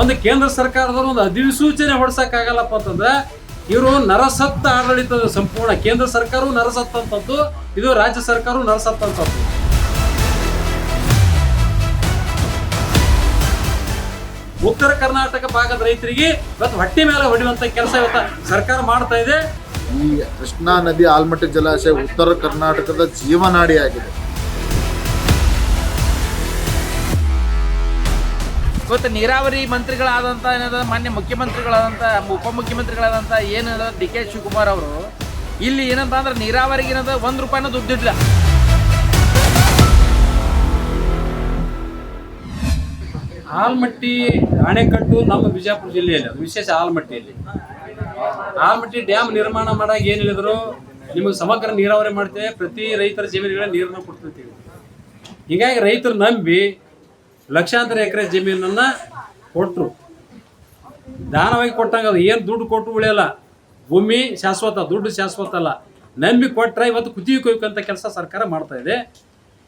ಒಂದು ಕೇಂದ್ರ ಸರ್ಕಾರದ ಒಂದು ಅಧಿಸೂಚನೆ ಹೊಡ್ಸೋಕ್ಕಾಗಲ್ಲಪ್ಪ ಅಂತಂದ್ರೆ, ಇವರು ನರಸತ್ತ ಆಡಳಿತದ ಸಂಪೂರ್ಣ ಕೇಂದ್ರ ಸರ್ಕಾರವು ನರಸತ್ತಂಥದ್ದು ಇದು ರಾಜ್ಯ ಸರ್ಕಾರವು ನರಸತ್ತಂಥದ್ದು ಉತ್ತರ ಕರ್ನಾಟಕ ಭಾಗದ ರೈತರಿಗೆ ಇವತ್ತು ಹೊಟ್ಟೆ ಮೇಲೆ ಹೊಡೆಯುವಂತ ಕೆಲಸ ಇವತ್ತು ಸರ್ಕಾರ ಮಾಡ್ತಾ ಇದೆ. ಈ ಕೃಷ್ಣಾ ನದಿ ಆಲ್ಮಟ್ಟಿ ಜಲಾಶಯ ಉತ್ತರ ಕರ್ನಾಟಕದ ಜೀವನಾಡಿಯಾಗಿದೆ. ಇವತ್ತು ನೀರಾವರಿ ಮಂತ್ರಿಗಳಾದಂಥ ಏನದ, ಮಾನ್ಯ ಮುಖ್ಯಮಂತ್ರಿಗಳಾದಂಥ ಉಪಮುಖ್ಯಮಂತ್ರಿಗಳಾದಂಥ ಏನದ ಡಿ ಕೆ ಶಿವಕುಮಾರ್ ಅವರು, ಇಲ್ಲಿ ಏನಂತ ಅಂದ್ರೆ ನೀರಾವರಿಗೆ ಏನದ ಒಂದು ದುಡ್ಡು ದುಡ್ಡಿಲ್ಲ ಆಲ್ಮಟ್ಟಿ ಅಣೆಕಟ್ಟು ನಮ್ಮ ಬಿಜಾಪುರ ಜಿಲ್ಲೆಯಲ್ಲಿ, ವಿಶೇಷ ಆಲ್ಮಟ್ಟಿಯಲ್ಲಿ. ಆಲ್ಮಟ್ಟಿ ಡ್ಯಾಮ್ ನಿರ್ಮಾಣ ಮಾಡಾಗ ಏನು ಹೇಳಿದ್ರು? ನಿಮಗೆ ಸಮಗ್ರ ನೀರಾವರಿ ಮಾಡ್ತೇವೆ, ಪ್ರತಿ ರೈತರ ಜಮೀನುಗಳ ನೀರನ್ನು ಕೊಡ್ತಿರ್ತೀವಿ. ಹೀಗಾಗಿ ರೈತರು ನಂಬಿ ಲಕ್ಷಾಂತರ ಎಕರೆ ಜಮೀನನ್ನ ಕೊಟ್ಟರು ದಾನವಾಗಿ ಕೊಟ್ಟಂಗ ಅದು. ಏನು ದುಡ್ಡು ಕೊಟ್ಟು ಉಳಿಯಲ್ಲ. ಭೂಮಿ ಶಾಶ್ವತ, ದುಡ್ಡು ಶಾಶ್ವತ ಅಲ್ಲ. ನಂಬಿ ಕೊಟ್ಟರೆ ಇವತ್ತು ಕುತ್ತಿಗೆ ಕೊಯ್ಕಂತ ಕೆಲಸ ಸರ್ಕಾರ ಮಾಡ್ತಾ ಇದೆ.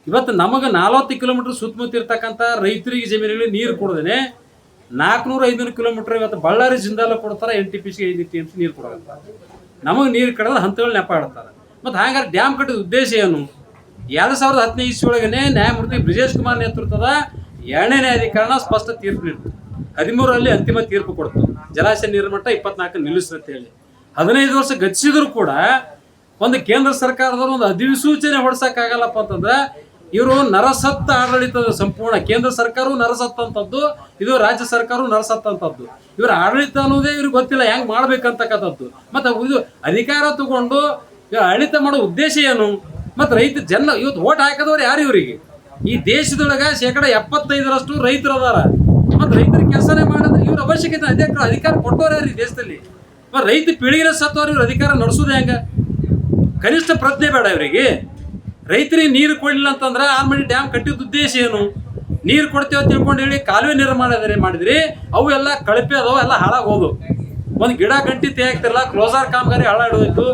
ಇವತ್ತು ನಮಗೆ ನಲವತ್ತು ಕಿಲೋಮೀಟರ್ ಸುತ್ತಮುತ್ತ ಇರ್ತಕ್ಕಂಥ ರೈತರಿಗೆ ಜಮೀನುಗಳಿಗೆ ನೀರು ಕೊಡದೇನೆ. ನಾಲ್ಕುನೂರು ಐದುನೂರು ಕಿಲೋಮೀಟರ್ ಇವತ್ತು ಬಳ್ಳಾರಿ ಜಿಂದಾಲ ಕೊಡ್ತಾರೆ, ಎನ್ ಟಿ ಪಿ ಸಿ ಐದು ಟಿ ಎಂ ನೀರು ಕೊಡೋಲ್ಲ ನಮಗೆ ನೀರು ಕಡದ ಹಂತಗಳು ನೆಪ ಆಡ್ತಾರೆ. ಮತ್ತು ಹಾಗಾದ್ರೆ ಡ್ಯಾಮ್ ಕಟ್ಟಿದ ಉದ್ದೇಶ ಏನು? ಎರಡು ಸಾವಿರದ ಹದಿನೈದು ಇಸ್ವಿಯೊಳಗನೆ ನ್ಯಾಯಮೂರ್ತಿ ಬ್ರಿಜೇಶ್ ಕುಮಾರ್ ನೇತೃತ್ವದ ಎರಡನೇ ನ್ಯಾಯಾಧಿಕರಣ ಸ್ಪಷ್ಟ ತೀರ್ಪು ನೀಡಿತು. ಹದಿಮೂರರಲ್ಲಿ ಅಂತಿಮ ತೀರ್ಪು ಕೊಡ್ತು. ಜಲಾಶಯ ನೀರು ಮಟ್ಟ ಇಪ್ಪತ್ನಾಲ್ಕು ನಿಲ್ಲಿಸುತ್ತೆ ಹೇಳಿ. ಹದಿನೈದು ವರ್ಷ ಗತಿಸಿದ್ರು ಕೂಡ ಒಂದು ಕೇಂದ್ರ ಸರ್ಕಾರದ ಒಂದು ಅಧಿಸೂಚನೆ ಹೊಡ್ಸಕ್ಕಾಗಲ್ಲಪ್ಪ ಅಂತಂದ್ರೆ, ಇವರು ನರಸತ್ತ ಆಡಳಿತದ ಸಂಪೂರ್ಣ, ಕೇಂದ್ರ ಸರ್ಕಾರವು ನರಸತ್ತಂಥದ್ದು ಇದು ರಾಜ್ಯ ಸರ್ಕಾರವು ನರಸತ್ತಂಥದ್ದು ಇವರ ಆಡಳಿತ ಅನ್ನೋದೇ ಇವ್ರಿಗೆ ಗೊತ್ತಿಲ್ಲ, ಹೆಂಗ್ ಮಾಡ್ಬೇಕಂತಕ್ಕಂಥದ್ದು. ಮತ್ತೆ ಇದು ಅಧಿಕಾರ ತಗೊಂಡು ಆಡಳಿತ ಮಾಡೋ ಉದ್ದೇಶ ಏನು? ಮತ್ತೆ ರೈತ ಜನ, ಇವತ್ತು ಓಟ್ ಹಾಕದವ್ರು ಯಾರು ಇವರಿಗೆ? ಈ ದೇಶದೊಳಗ ಶೇಕಡ ಎಪ್ಪತ್ತೈದರಷ್ಟು ರೈತರು ಅದಾರ. ಮತ್ತು ರೈತರ ಕೆಲಸನೇ ಮಾಡಿದ್ರೆ ಇವ್ರ ಅವಶ್ಯಕತೆ ಅಧಿಕಾರ ಅಧಿಕಾರ ಕೊಟ್ಟವ್ರು ದೇಶದಲ್ಲಿ? ರೈತ ಪೀಳಿಗೆ ಸತ್ತವ್ರು ಇವ್ರ ಅಧಿಕಾರ ನಡೆಸೋದು ಹೆಂಗ? ಕನಿಷ್ಠ ಪ್ರಜ್ಞೆ ಬೇಡ ಇವರಿಗೆ. ರೈತರಿಗೆ ನೀರು ಕೊಡಲಿಲ್ಲ ಅಂತಂದ್ರೆ ಆಲ್ಮಡಿ ಡ್ಯಾಮ್ ಕಟ್ಟಿದ ಉದ್ದೇಶ ಏನು? ನೀರು ಕೊಡ್ತೇವೆ ತಿಳ್ಕೊಂಡು ಹೇಳಿ ಕಾಲುವೆ ನಿರ್ಮಾಣ ಮಾಡಿದ್ರಿ, ಅವು ಎಲ್ಲ ಕಳಪೆ ಅದಾವ, ಎಲ್ಲ ಹಾಳಾಗೋದು ಒಂದು ಗಿಡ ಗಂಟಿ ತೆಗಿತಿರಲ್ಲ ಕ್ಲೋಸರ್ ಕಾಮಗಾರಿ ಹಾಳಾಡೋಯ್ತು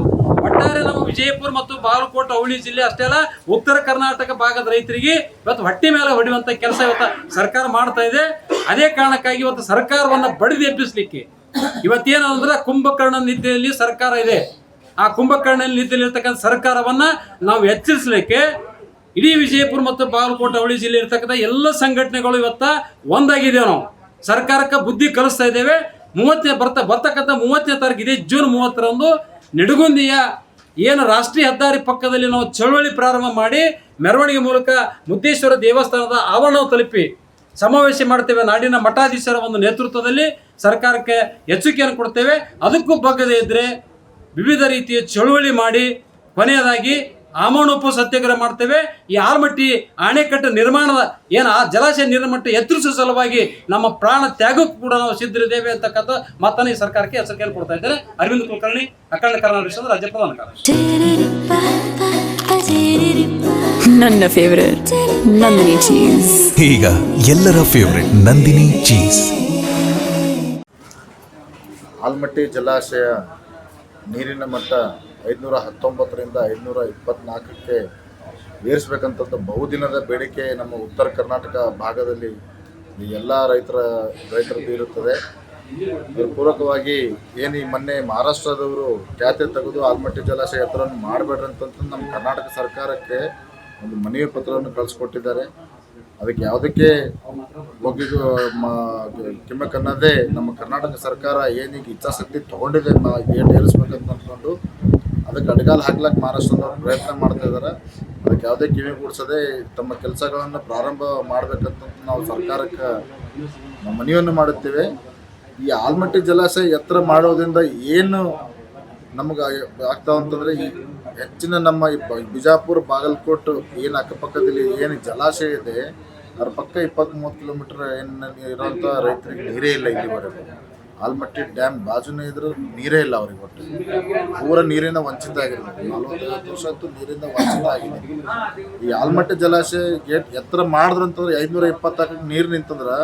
ಒಟ್ಟಾರೆ ನಮ್ಮ ವಿಜಯಪುರ ಮತ್ತು ಬಾಗಲಕೋಟೆ ಅವಳಿ ಜಿಲ್ಲೆ ಅಷ್ಟೇ ಅಲ್ಲ, ಉತ್ತರ ಕರ್ನಾಟಕ ಭಾಗದ ರೈತರಿಗೆ ಇವತ್ತು ಹೊಟ್ಟೆ ಮೇಲೆ ಹೊಡೆಯುವಂತ ಕೆಲಸ ಇವತ್ತು ಸರ್ಕಾರ ಮಾಡ್ತಾ ಇದೆ. ಅದೇ ಕಾರಣಕ್ಕಾಗಿ ಇವತ್ತು ಸರ್ಕಾರವನ್ನ ಬಡಿದು ಎಬ್ಬಿಸ್ಲಿಕ್ಕೆ. ಇವತ್ತೇನಂದ್ರೆ ಕುಂಭಕರ್ಣ ನಿದ್ದೆಯಲ್ಲಿ ಸರ್ಕಾರ ಇದೆ. ಆ ಕುಂಭಕರ್ಣ ನಿದ್ದೆಯಲ್ಲಿರ್ತಕ್ಕಂಥ ಸರ್ಕಾರವನ್ನ ನಾವು ಎಚ್ಚರಿಸಲಿಕ್ಕೆ ಇಡೀ ವಿಜಯಪುರ ಮತ್ತು ಬಾಗಲಕೋಟೆ ಅವಳಿ ಜಿಲ್ಲೆ ಇರ್ತಕ್ಕಂಥ ಎಲ್ಲ ಸಂಘಟನೆಗಳು ಇವತ್ತ ಒಂದಾಗಿದ್ದೇವೆ ನಾವು. ಸರ್ಕಾರಕ್ಕೆ ಬುದ್ಧಿ ಕಲಿಸ್ತಾ ಇದ್ದೇವೆ. ಮೂವತ್ತನೇ ಬರ್ತ ಬರ್ತಕ್ಕಂಥ ಮೂವತ್ತನೇ ತಾರೀಕು ಇದೇ ಜೂನ್ ಮೂವತ್ತರಂದು ನಿಡಗುಂದಿಯ ಏನು ರಾಷ್ಟ್ರೀಯ ಹೆದ್ದಾರಿ ಪಕ್ಕದಲ್ಲಿ ನಾವು ಚಳವಳಿ ಪ್ರಾರಂಭ ಮಾಡಿ ಮೆರವಣಿಗೆ ಮೂಲಕ ಮುದ್ದೇಶ್ವರ ದೇವಸ್ಥಾನದ ಆವರಣ ತಲುಪಿ ಸಮಾವೇಶ ಮಾಡ್ತೇವೆ. ನಾಡಿನ ಮಠಾಧೀಶರ ಒಂದು ನೇತೃತ್ವದಲ್ಲಿ ಸರ್ಕಾರಕ್ಕೆ ಎಚ್ಚರಿಕೆಯನ್ನು ಕೊಡ್ತೇವೆ. ಅದಕ್ಕೂ ಬಗ್ಗದೇ ಇದ್ದರೆ ವಿವಿಧ ರೀತಿಯ ಚಳುವಳಿ ಮಾಡಿ ಕೊನೆಯದಾಗಿ ಆಮರಣೋಪ ಸತ್ಯಾಗ್ರಹ ಮಾಡ್ತೇವೆ. ಈ ಆಲ್ಮಟ್ಟಿ ಅಣೆಕಟ್ಟು ನಿರ್ಮಾಣದ ಏನು ಆ ಜಲಾಶಯ ನಿರ್ಮಟ್ಟ ಎತ್ತರಿಸುವ ಸಲುವಾಗಿ ನಮ್ಮ ಪ್ರಾಣ ತ್ಯಾಗಕ್ಕೂ ಕೂಡ ನಾವು ಸಿದ್ಧರಿದ್ದೇವೆ ಅಂತಕ್ಕಂಥ ಈ ಸರ್ಕಾರಕ್ಕೆ ಹೆಸರು ಕೊಡ್ತಾ ಇದ್ದಾರೆ. ಅರವಿಂದ್ ಕುಲಕರ್ಣಿ ಅಖಂಡ ಕರ್ನಾಟಕ ರಾಜ್ಯ ಪ್ರಧಾನ ನನ್ನ ಫೇವರೇಟ್ ನಂದಿನಿ ಚೀಸ್ ಈಗ ಎಲ್ಲರ ಫೇವರೆಟ್ ನಂದಿನಿ ಚೀಸ್ ಆಲ್ಮಟ್ಟಿ ಜಲಾಶಯ ನೀರಿನ ಮಟ್ಟ ಐದುನೂರ ಹತ್ತೊಂಬತ್ತರಿಂದ ಐದುನೂರ ಇಪ್ಪತ್ನಾಲ್ಕಕ್ಕೆ ಏರಿಸಬೇಕಂತಂದು ಬಹುದಿನದ ಬೇಡಿಕೆ ನಮ್ಮ ಉತ್ತರ ಕರ್ನಾಟಕ ಭಾಗದಲ್ಲಿ ಎಲ್ಲ ರೈತರ ರೈತರದ್ದು ಇರುತ್ತದೆ ಪೂರಕವಾಗಿ ಏನು ಈ ಮೊನ್ನೆ ಮಹಾರಾಷ್ಟ್ರದವರು ಖ್ಯಾತೆ ತೆಗೆದು ಆಲ್ಮಟ್ಟಿ ಜಲಾಶಯ ಹತ್ರವನ್ನು ಮಾಡಬೇಡ್ರಿ ಅಂತಂದು ನಮ್ಮ ಕರ್ನಾಟಕ ಸರ್ಕಾರಕ್ಕೆ ಒಂದು ಮನವಿ ಪತ್ರವನ್ನು ಕಳಿಸ್ಕೊಟ್ಟಿದ್ದಾರೆ. ಅದಕ್ಕೆ ಯಾವುದಕ್ಕೆ ಹೋಗಿ ಕಿಮ್ಮಕ್ಕನ್ನದೇ ನಮ್ಮ ಕರ್ನಾಟಕ ಸರ್ಕಾರ ಏನೀಗ ಇಚ್ಛಾಶಕ್ತಿ ತಗೊಂಡಿದೆ ನಾ ಏನು ಏರಿಸ್ಬೇಕಂತ ಅಂದ್ಕೊಂಡು ಅದಕ್ಕೆ ಅಡ್ಗಾಲ ಹಾಕ್ಲಕ್ಕೆ ಮಹಾರಾಷ್ಟ್ರದವ್ರು ಪ್ರಯತ್ನ ಮಾಡ್ತಾ ಇದ್ದಾರೆ ಅದಕ್ಕೆ ಯಾವುದೇ ಕಿವಿ ಕೂಡಿಸದೆ ತಮ್ಮ ಕೆಲಸಗಳನ್ನು ಪ್ರಾರಂಭ ಮಾಡಬೇಕಂತ ನಾವು ಸರ್ಕಾರಕ್ಕೆ ನಾವು ಮನವಿಯನ್ನು ಮಾಡುತ್ತೇವೆ. ಈ ಆಲ್ಮಟ್ಟಿ ಜಲಾಶಯ ಎತ್ತರ ಮಾಡೋದ್ರಿಂದ ಏನು ನಮಗೆ ಆಗ್ತಾವ ಅಂತಂದರೆ ಈ ಹೆಚ್ಚಿನ ನಮ್ಮ ಈ ಬಿಜಾಪುರ, ಬಾಗಲಕೋಟೆ ಏನು ಅಕ್ಕಪಕ್ಕದಲ್ಲಿ ಏನು ಜಲಾಶಯ ಇದೆ, ಅದ್ರ ಪಕ್ಕ ಇಪ್ಪತ್ತ್ ಮೂವತ್ತು ಕಿಲೋಮೀಟರ್ ಏನು ಇರೋಂಥ ರೈತರಿಗೆ ನೀರೇ ಇಲ್ಲ ಇಲ್ಲಿವರೆಗೂ. ಆಲ್ಮಟ್ಟಿ ಡ್ಯಾಮ್ ಬಾಜುನೇ ಇದ್ರು ನೀರೇ ಇಲ್ಲ ಅವ್ರಿಗೆ ಒಟ್ಟು. ಪೂರ ನೀರಿಂದ ವಂಚಿತ ಆಗಿರ್ಬೇಕು ನಲ್ವತ್ತೈವತ್ತು ವರ್ಷ ಅಂತೂ ನೀರಿಂದ ವಂಚಿತ ಆಗಿದೆ. ಈ ಆಲ್ಮಟ್ಟಿ ಜಲಾಶಯ ಗೇಟ್ ಎತ್ತರ ಮಾಡಿದ್ರು ಅಂತಂದ್ರೆ ಐದುನೂರ ಇಪ್ಪತ್ತಾಕಕ್ಕೆ ನೀರು ನಿಂತಂದ್ರೆ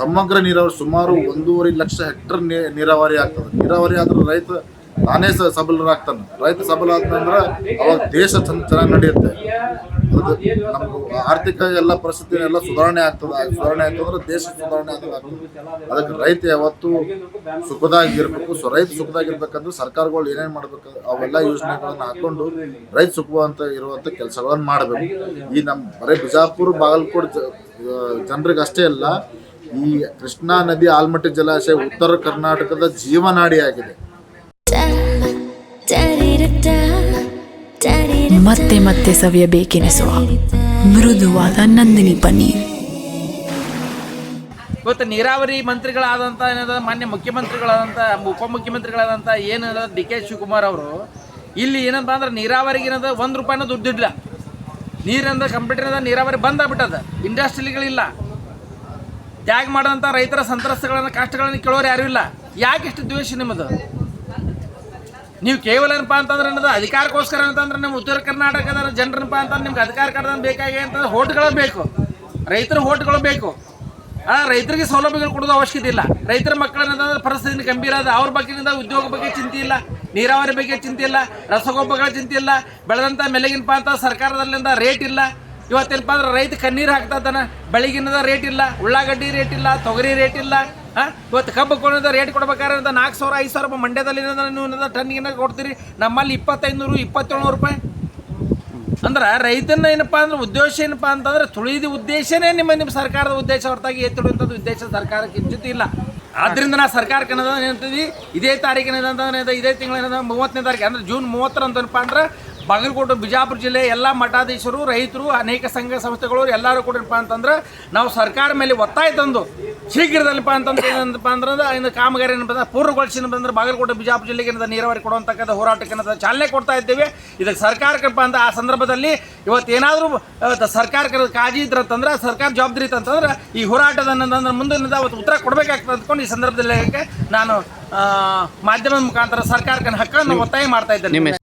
ಸಮಗ್ರ ನೀರಾವರಿ ಸುಮಾರು ಒಂದೂವರೆ ಲಕ್ಷ ಹೆಕ್ಟರ್ ನೀರಾವರಿ ಆಗ್ತದೆ. ನೀರಾವರಿ ಆದ್ರೆ ರೈತ ತಾನೇ ಸಬಲರಾಗ್ತಾನೆ. ರೈತ ಸಬಲ ಆದ್ರೆ ಅವಾಗ ದೇಶ ಚೆನ್ನಾಗಿ ನಡೆಯುತ್ತೆ. ಇದು ನಮ್ಮ ಆರ್ಥಿಕ ಎಲ್ಲ ಪರಿಸ್ಥಿತಿ ಎಲ್ಲ ಸುಧಾರಣೆ ಆಗ್ತದೆ. ಸುಧಾರಣೆ ಆಯ್ತು ಅಂದ್ರೆ ದೇಶ ಸುಧಾರಣೆ ಆಗ್ತದೆ. ಅದಕ್ಕೆ ರೈತ ಯಾವತ್ತು ಸುಖದಾಗಿರ್ಬೇಕು. ಸೊ ರೈತ ಸುಖದಾಗಿರ್ಬೇಕಂದ್ರೆ ಸರ್ಕಾರಗಳು ಏನೇನು ಮಾಡ್ಬೇಕು, ಅವೆಲ್ಲ ಯೋಜನೆಗಳನ್ನ ಹಾಕೊಂಡು ರೈತ ಸುಖವಂತ ಇರುವಂತ ಕೆಲಸಗಳನ್ನ ಮಾಡಬೇಕು. ಈ ನಮ್ಮ ಬರೀ ಬಿಜಾಪುರ, ಬಾಗಲಕೋಟೆ ಜನರಿಗೆ ಅಷ್ಟೇ ಅಲ್ಲ, ಈ ಕೃಷ್ಣಾ ನದಿ, ಆಲ್ಮಟ್ಟಿ ಜಲಾಶಯ ಉತ್ತರ ಕರ್ನಾಟಕದ ಜೀವನಾಡಿ ಆಗಿದೆ ಮತ್ತೆ ಮತ್ತೆ ಸವಿಯಬೇಕೆನಿಸುವ ಮೃದುವಾದ ನಂದಿನಿ ಪನ್ನೀರ್. ಇವತ್ತು ನೀರಾವರಿ ಮಂತ್ರಿಗಳಾದಂಥ ಏನದ, ಮಾನ್ಯ ಮುಖ್ಯಮಂತ್ರಿಗಳಾದಂಥ ಉಪಮುಖ್ಯಮಂತ್ರಿಗಳಾದಂಥ ಏನು ಡಿ ಕೆ ಶಿವಕುಮಾರ್ ಅವರು, ಇಲ್ಲಿ ಏನಂತ ಅಂದ್ರೆ ನೀರಾವರಿಗೆ ಏನದ, ಒಂದು ರೂಪಾಯಿನ ದುಡ್ಡಿಲ್ಲ ನೀರಿಂದ ಕಂಪ್ಯೂಟರ್ದ ನೀರಾವರಿ ಬಂದಾಗ್ಬಿಟ್ಟದ ಇಂಡಸ್ಟ್ರಿಗಳಿಲ್ಲ. ತ್ಯಾಗ ಮಾಡೋಂಥ ರೈತರ ಸಂತ್ರಸ್ತಗಳನ್ನು, ಕಷ್ಟಗಳನ್ನು ಕೇಳೋರು ಯಾರೂ ಇಲ್ಲ. ಯಾಕೆ ಇಷ್ಟು ದ್ವೇಷ ನಿಮ್ಮದು? ನೀವು ಕೇವಲ ಏನಪ್ಪ ಅಂತಂದ್ರೆ ಏನದ? ಅಧಿಕಾರಕ್ಕೋಸ್ಕರ ಅಂತಂದ್ರೆ ನಿಮ್ಮ ಉತ್ತರ ಕರ್ನಾಟಕದ ಜನರನ್ನಪ್ಪ ಅಂತಂದ್ರೆ ನಿಮ್ಗೆ ಅಧಿಕಾರ ಕಾರ್ಡ್ ಬೇಕಾಗಿ ಅಂತಂದ್ರೆ ಹೋಟ್ಗಳು ಬೇಕು. ರೈತರ ಹೋಟ್ಗಳು ಬೇಕು. ಆ, ರೈತರಿಗೆ ಸೌಲಭ್ಯಗಳು ಕೊಡೋದು ಅವಶ್ಯಕತೆ ಇಲ್ಲ. ರೈತರ ಮಕ್ಕಳನ್ನಂತಂದ್ರೆ ಪರಿಸ್ಥಿತಿ ಗಂಭೀರ ಅದ. ಅವ್ರ ಬಗ್ಗೆಯಿಂದ ಉದ್ಯೋಗ ಬಗ್ಗೆ ಚಿಂತೆ ಇಲ್ಲ. ನೀರಾವರಿ ಬಗ್ಗೆ ಚಿಂತೆ ಇಲ್ಲ. ರಸಗೊಬ್ಬರಗಳ ಚಿಂತೆ ಇಲ್ಲ. ಬೆಳೆದಂಥ ಮೆಲೆಗಿನಪ್ಪ ಅಂತ ಸರ್ಕಾರದಲ್ಲಿಂದ ರೇಟ್ ಇಲ್ಲ. ಇವತ್ತೇನಪ್ಪ ಅಂದ್ರೆ ರೈತ ಕಣ್ಣೀರು ಹಾಕ್ತಾ ಇದ್ದಾನೆ. ಬೆಳಗಿನದ ರೇಟ್ ಇಲ್ಲ. ಉಳ್ಳಾಗಡ್ಡಿ ರೇಟ್ ಇಲ್ಲ. ತೊಗರಿ ರೇಟ್ ಇಲ್ಲ. ಹಾಂ ಇವತ್ತು ಕಬ್ಬು ಕೊಂಡ ರೇಟ್ ಕೊಡ್ಬೇಕಾದ್ರೆ ಅಂತ ನಾಲ್ಕು ಸಾವಿರ, ಐದು ಸಾವಿರ ರೂಪಾಯಿ ಮಂಡ್ಯದಲ್ಲಿ ನೀವು ಟನ್ಗಿನ ಕೊಡ್ತೀರಿ. ನಮ್ಮಲ್ಲಿ ಇಪ್ಪತ್ತೈದು ನೂರು ಇಪ್ಪತ್ತೇಳು ರೂಪಾಯಿ. ಅಂದ್ರೆ ರೈತನ ಏನಪ್ಪಾ ಅಂದ್ರೆ ಉದ್ದೇಶ ಏನಪ್ಪಾ ಅಂತಂದ್ರೆ ತುಳಿದ ಉದ್ದೇಶನೇ ನಿಮ್ಮ ನಿಮ್ಮ ಸರ್ಕಾರದ ಉದ್ದೇಶ ಹೊರತಾಗಿ ಎತ್ತಿಡುವಂಥದ್ದು ಉದ್ದೇಶ ಸರ್ಕಾರಕ್ಕೆ ಹೆಚ್ಚುತ್ತಿ ಇಲ್ಲ. ಆದ್ರಿಂದ ನಾ ಸರ್ಕಾರಕ್ಕೆ ಏನಂತದಿ ಇದೇ ತಾರೀಕಿನ ಇದೇ ತಿಂಗಳ ಮೂವತ್ತನೇ ತಾರೀಕು, ಅಂದ್ರೆ ಜೂನ್ ಮೂವತ್ತರ ಅಂತಪ್ಪ ಅಂದ್ರೆ ಬಾಗಲಕೋಟೆ ಬಿಜಾಪುರ ಜಿಲ್ಲೆ ಎಲ್ಲ ಮಠಾಧೀಶರು, ರೈತರು, ಅನೇಕ ಸಂಘ ಸಂಸ್ಥೆಗಳು ಎಲ್ಲರೂ ಏನಪ್ಪ ಅಂತಂದ್ರೆ ನಾವು ಸರ್ಕಾರ ಮೇಲೆ ಒತ್ತಾಯ ತಂದು ಶೀಘ್ರದಲ್ಲಿಪ್ಪ ಅಂತಂದ್ರೆ ಏನಪ್ಪ ಅಂದ್ರೆ ಇನ್ನು ಕಾಮಗಾರಿ ಏನಪ್ಪ ಬಂದ್ರೆ ಅಂದ್ರೆ ಬಾಗಲಕೋಟೆ ಬಿಜಾಪುರ ಜಿಲ್ಲೆಗೆ ನೀರಾವರಿ ಕೊಡುವಂತಕ್ಕಂಥ ಹೋರಾಟಕ್ಕೆ ಚಾಲನೆ ಕೊಡ್ತಾ ಇದ್ದೇವೆ. ಇದಕ್ಕೆ ಸರ್ಕಾರಕ್ಕಪ್ಪ ಅಂತ ಆ ಸಂದರ್ಭದಲ್ಲಿ ಇವತ್ತು ಏನಾದರೂ ಸರ್ಕಾರಕ್ಕೆ ಕಾಳಜಿ ಇದ್ರಂತಂದ್ರೆ ಸರ್ಕಾರ ಜವಾಬ್ದಾರಿ ಇತ್ತಂತಂದ್ರೆ ಈ ಹೋರಾಟದ ಮುಂದಿನಿಂದ ಮುಂದಿನ ಅವತ್ತು ಉತ್ತರ ಕೊಡಬೇಕಾಗ್ತದೆ ಅಂದ್ಕೊಂಡು ಈ ಸಂದರ್ಭದಲ್ಲಿ ನಾನು ಮಾಧ್ಯಮದ ಮುಖಾಂತರ ಸರ್ಕಾರಕ್ಕೆ ಹಕ್ಕನ್ನು ಒತ್ತಾಯ ಮಾಡ್ತಾ ಇದ್ದೇನೆ.